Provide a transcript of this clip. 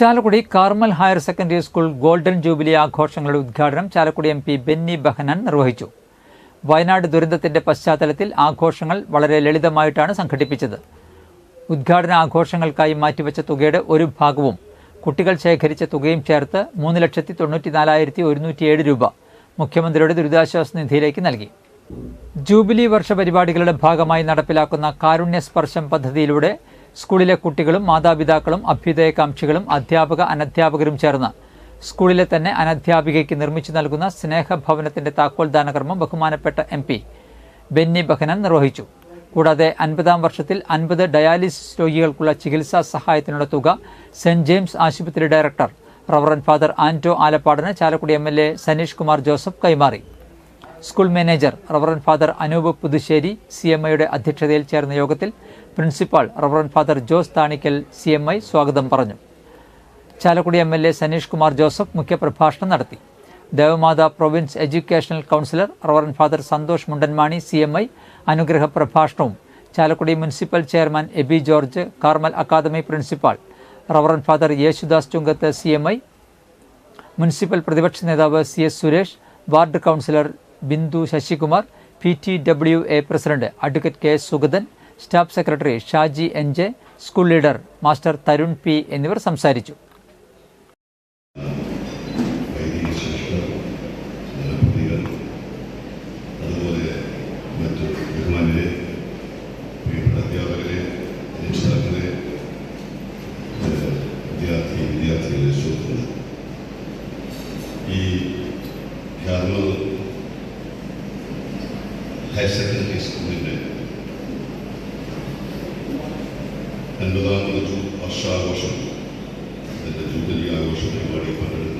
Chalakudy Carmel higher secondary school golden jubilee ആഘോഷങ്ങളുടെ ഉദ്ഘാടനം Chalakudy M P Benny Behanan നിർവഹിച്ചു. വയനാട് ദുരന്തത്തിന്റെ പശ്ചാത്തലത്തിൽ ആഘോഷങ്ങൾ വളരെ ലളിതമായിട്ടാണ് സംഘടിപ്പിച്ചത്. ഉദ്ഘാടന ആഘോഷങ്ങൾക്കായി മാറ്റിവെച്ച തുകയുടെ ഒരു ഭാഗവും കുട്ടികൾ ശേഖരിച്ച തുകയും ചേർത്ത് മൂന്ന് ലക്ഷത്തി തൊണ്ണൂറ്റി നാലായിരത്തി ഒരുന്നൂറ്റിയേഴ് രൂപ മുഖ്യമന്ത്രിയുടെ ദുരിതാശ്വാസ നിധിയിലേക്ക് നൽകി. ജൂബിലി വർഷ പരിപാടികളുടെ ഭാഗമായി നടപ്പിലാക്കുന്ന കാരുണ്യ സ്പർശം പദ്ധതിയിലൂടെ സ്കൂളിലെ കുട്ടികളും മാതാപിതാക്കളും അഭ്യുദയകാംക്ഷികളും അധ്യാപക അനധ്യാപകരും ചേർന്ന് സ്കൂളിലെ തന്നെ അനധ്യാപികയ്ക്ക് നിർമ്മിച്ചു നൽകുന്ന സ്നേഹഭവനത്തിന്റെ താക്കോൽദാന കർമ്മം ബഹുമാനപ്പെട്ട എം പി ബെന്നി ബഹനൻ നിർവഹിച്ചു. കൂടാതെ അൻപതാം വർഷത്തിൽ അൻപത് ഡയാലിസിസ് രോഗികൾക്കുള്ള ചികിത്സാ സഹായത്തിനുള്ള തുക സെന്റ് ജെയിംസ് ആശുപത്രി director reverend father Anto ആലപ്പാടിന് Chalakudy M L A Saneesh Kumar Joseph കൈമാറി. School manager reverend father Anoop Puthussery C M ഐയുടെ അധ്യക്ഷതയിൽ ചേർന്ന യോഗത്തിൽ principal reverend father Jose Thanikkal C M I സ്വാഗതം പറഞ്ഞു. Chalakudy M L A Saneesh Kumar Joseph മുഖ്യപ്രഭാഷണം നടത്തി. Devamatha province educational councillor reverend father Santhosh Mundanmani C M I അനുഗ്രഹ പ്രഭാഷണവും Chalakudy municipal chairman Aby George Carmel academy principal reverend father Yesudas Chungath C M I municipal പ്രതിപക്ഷ നേതാവ് C S Suresh ward councillor Bindu Sasikumar P T W A president advocate K Suganthan staff secretary Shaji N J school leader master Tharun P എന്നിവർ സംസാരിച്ചു. ഈ ശിക്ഷകൾ higher secondary സ്കൂളിന്റെ അൻപതാമത് വർഷാഘോഷം അതിന്റെ jubilee ആഘോഷ പരിപാടി പങ്കെടുക്കുന്ന